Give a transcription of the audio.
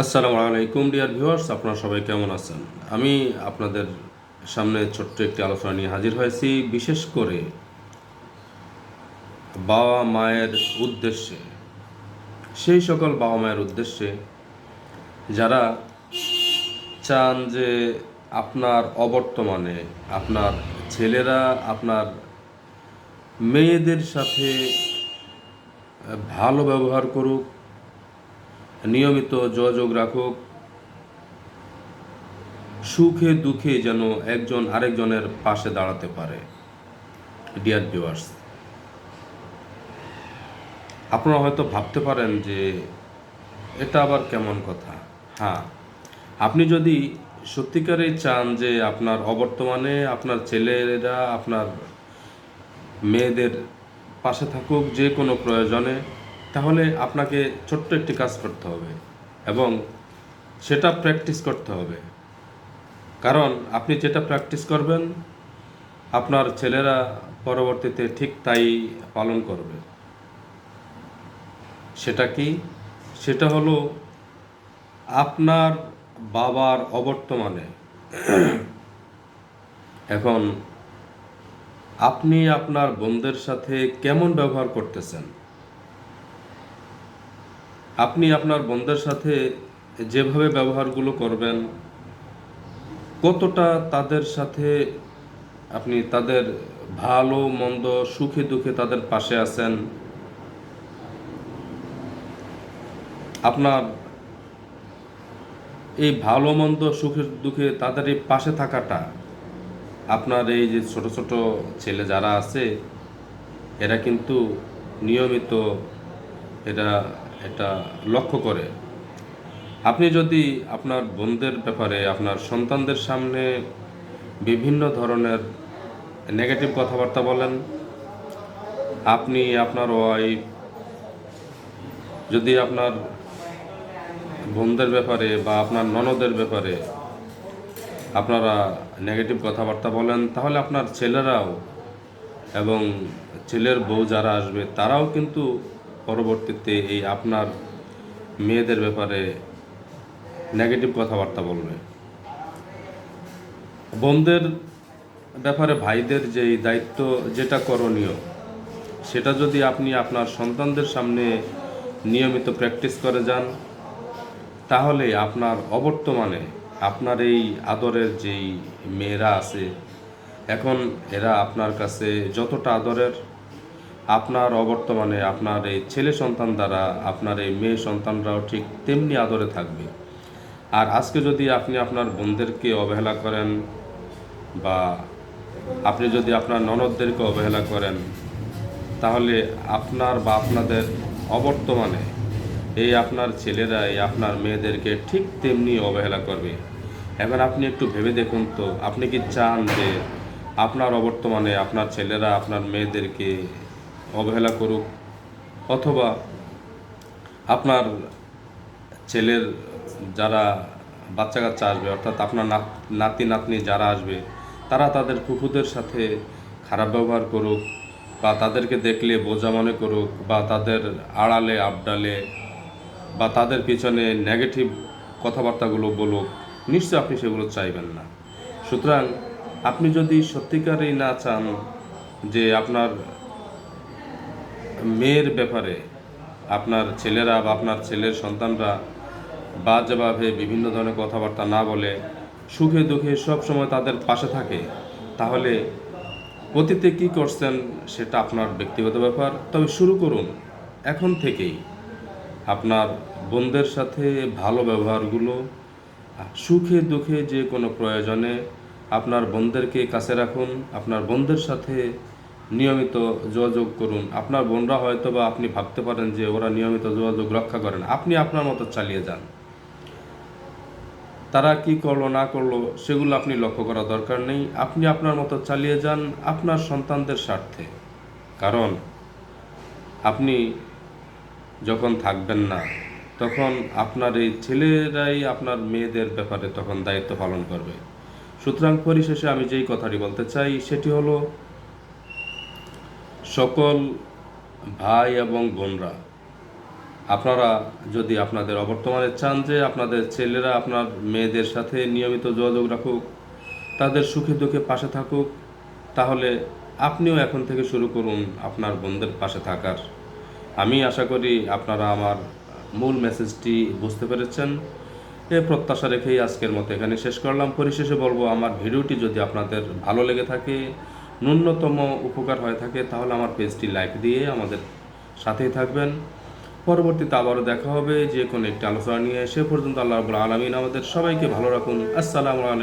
আসসালামু আলাইকুম, dear viewers. আপনারা সবাই কেমন আছেন? আমি আপনাদের সামনে ছোট্ট একটি আলোচনা নিয়ে হাজির হয়েছি, বিশেষ করে বাবা মায়ের উদ্দেশ্যে। সেই সকল বাবা মায়ের উদ্দেশ্যে যারা চান যে আপনার অবর্তমানে আপনার ছেলেরা, আপনার মেয়েদের সাথে ভালো ব্যবহার করুক নিয়মিত যোগাযোগ রাখুক। সুখে দুঃখে যেন একজন আরেকজনের পাশে দাঁড়াতে পারে। ডিয়ার ভিউয়ার্স আপনারা হয়তো ভাবতে পারেন যে এটা আবার কেমন কথা? হ্যাঁ আপনি যদি সত্যিকারেই চান যে আপনার অবর্তমানে আপনার ছেলেরা, আপনার মেয়েদের পাশে থাকুক যে কোনো প্রয়োজনে তাহলে আপনাকে ছোট্ট একটি কাজ করতে হবে এবং সেটা প্র্যাকটিস করতে হবে। কারণ আপনি যেটা প্র্যাকটিস করবেন, আপনার ছেলেরা পরবর্তীতে ঠিক তাই পালন করবে। সেটা কি? সেটা হলো আপনার বাবার অবর্তমানে। এখন আপনি আপনার বোনদের সাথে কেমন ব্যবহার করতেছেন? আপনি আপনার বোনদের সাথে যেভাবে ব্যবহারগুলো করবেন, কতটা তাদের সাথে আপনি তাদের ভালো, মন্দ, সুখে, দুঃখে তাদের পাশে আছেন? আপনার এই ভালো, মন্দ, সুখে, দুঃখে তাদের এই পাশে থাকাটা, আপনার এই যে ছোট ছোট ছেলে যারা আছে, এরা কিন্তু নিয়মিত এটা এটা লক্ষ্য করে। আপনি যদি আপনার বোনদের ব্যাপারে, আপনার সন্তানদের সামনে বিভিন্ন ধরনের নেগেটিভ কথাবার্তা বলেন, আপনি আপনার ওয়াইফ যদি আপনার বোনদের ব্যাপারে বা আপনার ননদের ব্যাপারে আপনারা নেগেটিভ কথাবার্তা বলেন, তাহলে আপনার ছেলেরাও এবং ছেলের বউ যারা আসবে, তারাও কিন্তু পরবর্তীতে এই আপনার মেয়েদের ব্যাপারে নেগেটিভ কথাবার্তা বলবে। বোনদের ব্যাপারে ভাইদের যেই দায়িত্ব যেটা করণীয়, সেটা যদি আপনি আপনার সন্তানদের সামনে নিয়মিত প্র্যাকটিস করে যান, তাহলে আপনার অবর্তমানে আপনার এই আদরের যেই মেয়েরা আছে, এখন এরা আপনার কাছে যতটা আদরের আপনার অবর্তমানে আপনার এই ছেলে সন্তান দ্বারা আপনার এই মেয়ে সন্তানরাও ঠিক তেমনি আদরে থাকবে। আর আজকে যদি আপনি আপনার বোনদেরকে অবহেলা করেন বা আপনি যদি আপনার ননদদেরকে অবহেলা করেন, তাহলে আপনার বা আপনাদের অবর্তমানে এই আপনার ছেলেরা, এই আপনার মেয়েদেরকে ঠিক তেমনি অবহেলা করবে। এখন আপনি একটু ভেবে দেখুন তো, আপনি কি চান যে আপনার অবর্তমানে আপনার ছেলেরা, আপনার মেয়েদেরকে অবহেলা করুক, অথবা আপনার ছেলের যারা বাচ্চা কাচ্চা আসবে, অর্থাৎ আপনার নাত- নাতি নাতনি যারা আসবে, তারা তাদের ফুফুদের সাথে খারাপ ব্যবহার করুক, বা তাদেরকে দেখলে বোঝা মনে করুক, বা তাদের আড়ালে, আবডালে, বা তাদের পিছনে নেগেটিভ কথাবার্তাগুলো বলুক, নিশ্চয় আপনি সেগুলো চাইবেন না। সুতরাং আপনি যদি সত্যিকারই না চান যে আপনার মেয়ের ব্যাপারে আপনার ছেলেরা বা আপনার ছেলের সন্তানরা বাজেভাবে বিভিন্ন ধরনের কথাবার্তা না বলে, সুখে দুঃখে সব সময় তাদের পাশে থাকে, তাহলে অতীতে কি করছেন সেটা আপনার ব্যক্তিগত ব্যাপার। তবে শুরু করুন, এখন থেকেই। আপনার বোনদের সাথে ভালো ব্যবহারগুলো, সুখে দুঃখে যে কোনো প্রয়োজনে আপনার বোনদেরকে কাছে রাখুন, আপনার বোনদের সাথে নিয়মিত যোগাযোগ করুন। আপনার বোনরা হয়তো বা আপনি ভাবতে পারেন যে ওরা নিয়মিত যোগাযোগ রক্ষা করেন আপনি আপনার মতো চালিয়ে যান। তারা কি করল, না করল, সেগুলো আপনি লক্ষ্য করা দরকার নেই। আপনি আপনার মতো চালিয়ে যান আপনার সন্তানদের স্বার্থে। কারণ আপনি যখন থাকবেন না, তখন আপনার এই ছেলেরাই আপনার মেয়েদের ব্যাপারে তখন দায়িত্ব পালন করবে। সুতরাং পরিশেষে আমি যেই কথাটি বলতে চাই, সেটি হলো সকল ভাই এবং বোনরা, আপনারা যদি আপনাদের অবর্তমানে চান যে আপনাদের ছেলেরা, আপনার মেয়েদের সাথে নিয়মিত যোগাযোগ রাখুক, তাদের সুখে দুঃখে পাশে থাকুক, তাহলে আপনিও এখন থেকে শুরু করুন আপনার বোনদের পাশে থাকার। আমি আশা করি আপনারা আমার মূল মেসেজটি বুঝতে পেরেছেন। এ প্রত্যাশা রেখেই আজকের মতো এখানে শেষ করলাম। পরিশেষে বলব, আমার ভিডিওটি যদি আপনাদের ভালো লেগে থাকে ন্যূনতম উপকার হয়ে থাকে, তাহলে আমার পেজটি লাইক দিয়ে আমাদের সাথেই থাকবেন। পরবর্তীতে আবারও দেখা হবে, যে কোনো একটি আলোচনা নিয়ে। সে পর্যন্ত আল্লাহ আলমিন আমাদের সবাইকে ভালো রাখুন। আসসালামু আলাইকুম।